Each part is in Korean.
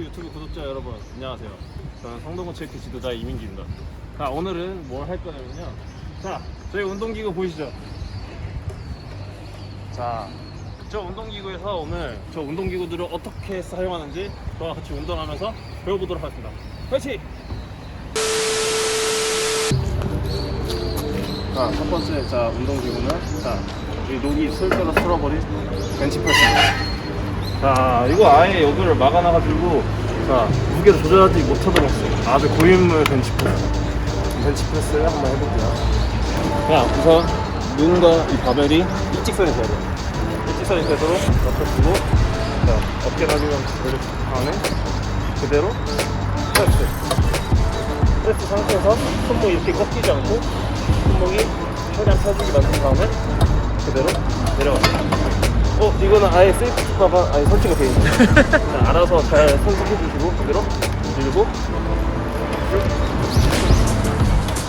체이크 유튜브 구독자 여러분 안녕하세요. 저는 성동구 체이크 지도자 이민기입니다. 자 오늘은 뭘 할 거냐면요. 자 저희 운동기구 보이시죠? 자. 저 운동기구에서 오늘 저 운동기구들을 어떻게 사용하는지 저와 같이 운동하면서 배워보도록 하겠습니다. 화이팅! 자, 첫 번째 자 운동기구는 자, 이 녹이 슬쩍 쓸어버린 벤치프레스입니다. 자, 이거 아예 여기를 막아놔가지고 자 무게를 조절하지 못하도록 했어요. 아주 고인물 벤치프레스. 벤치프레스를 한번 해볼게요. 자, 우선 눈과 이 바벨이 일직선이 돼야 돼요. 일직선이 되도록 두고 자, 어깨 나기면 이렇게 안에 그대로 프레스. 프레스 상태에서 손목이 이렇게 꺾이지 않고 손목이 최대한 펴지게 만든 다음에 그대로 내려갑니다. 어, 이거는 아예 세이프티바가 아예 설치가 되어 있네요. 그냥 알아서 잘 손속해 주시고 그대로 밀고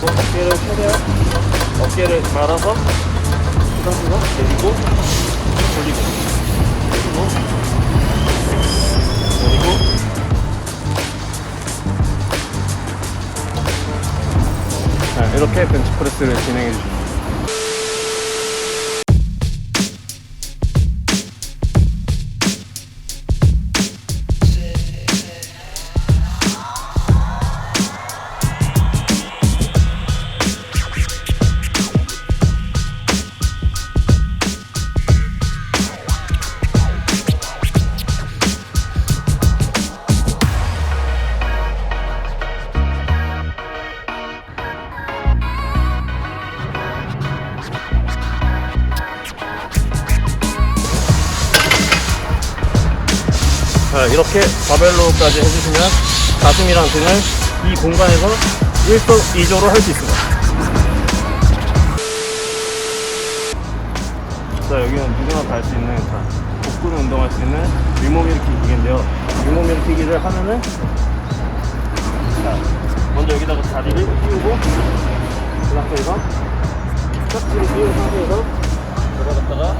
또 어깨를 최대한 어깨를 말아서 수상수상 내리고 돌리고 내리고 내리고 자, 이렇게 벤치프레스를 진행해 주십니다. 이렇게 바벨로까지 해주시면 가슴이랑 등을 이 공간에서 일석이조로 할 수 있습니다. 자, 여기는 누구나 다 할 수 있는 자, 복근 운동할 수 있는 윗몸 일으키기 기계인데요. 윗몸 일으키기를 하면은 자, 먼저 여기다가 다리를 띄우고 그 상태에서 깍지를 띄운 상태에서 들어갔다가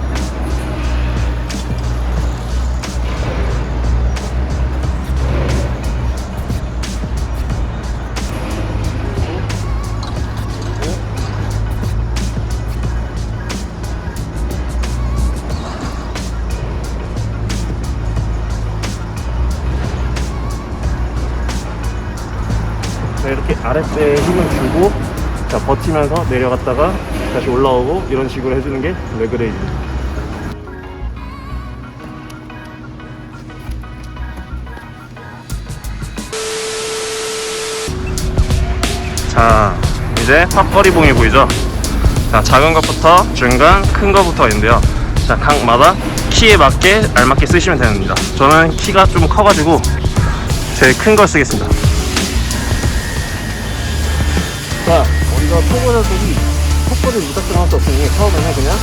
이렇게 아랫배에 힘을 주고 자, 버티면서 내려갔다가 다시 올라오고 이런 식으로 해주는 게 레그레이즈입니다. 자, 이제 턱걸이봉이 보이죠? 자, 작은 것부터 중간, 큰 것부터 있는데요. 자, 각마다 키에 맞게 알맞게 쓰시면 됩니다. 저는 키가 좀 커가지고 제일 큰 걸 쓰겠습니다. 자, 우리가 초보자들이 턱걸이 무작정 할 수 없으니 처음에는 그냥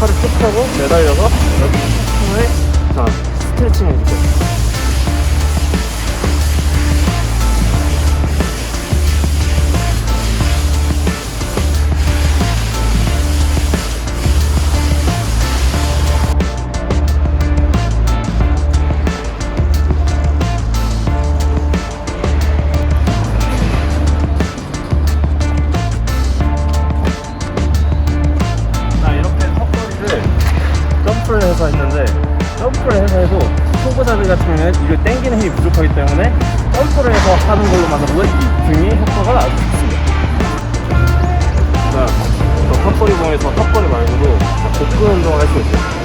팔을 쭉 펴고 매달려서 여기 턱에 자, 스트레칭 해주세요. 초보자들 같은 경우에는 이걸 당기는 힘이 부족하기 때문에 점프를 해서 하는 걸로만으로도 이 등의 효과가 아주 좋습니다. 자, 저 턱걸이 봉에서 턱걸이 말고도 복근 운동을 할 수 있어요.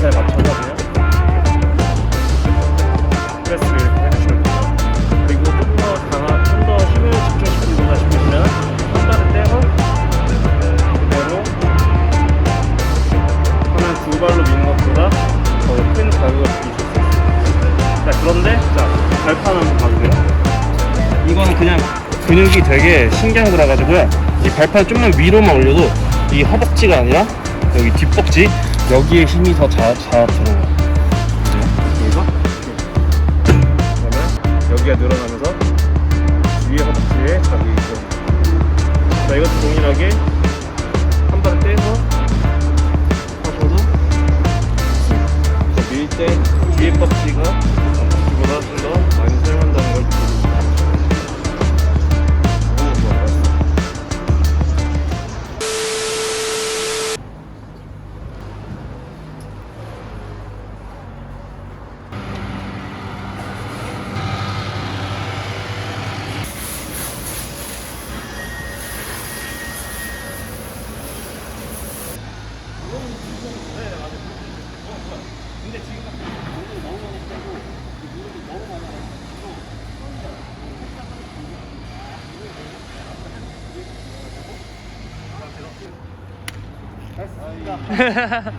잘 맞춰서 그냥 스트레스를 이렇게 해주시면 돼요. 그리고 좀더 강한, 좀 더 힘을 집중시키거나 싶으시면 한발을 떼고 그대로 하면 두 발로 미는 것보다 더 큰 자극을 주실 수 있어요. 그런데 자 발판 한번 봐주세요. 이건 그냥 근육이 되게 신기한 거라 가지고요. 이 발판 좀만 위로만 올려도 이 허벅지가 아니라 여기 뒷벅지 여기에 힘이 더잘잘 들어요. 그래서 그러면 여기가 늘어나면서 위에 허벅지에 자기 있고 자 이것도 동일하게 한발 떼서 하셔도 밀 때 뒤에 벅지가 哈哈哈哈。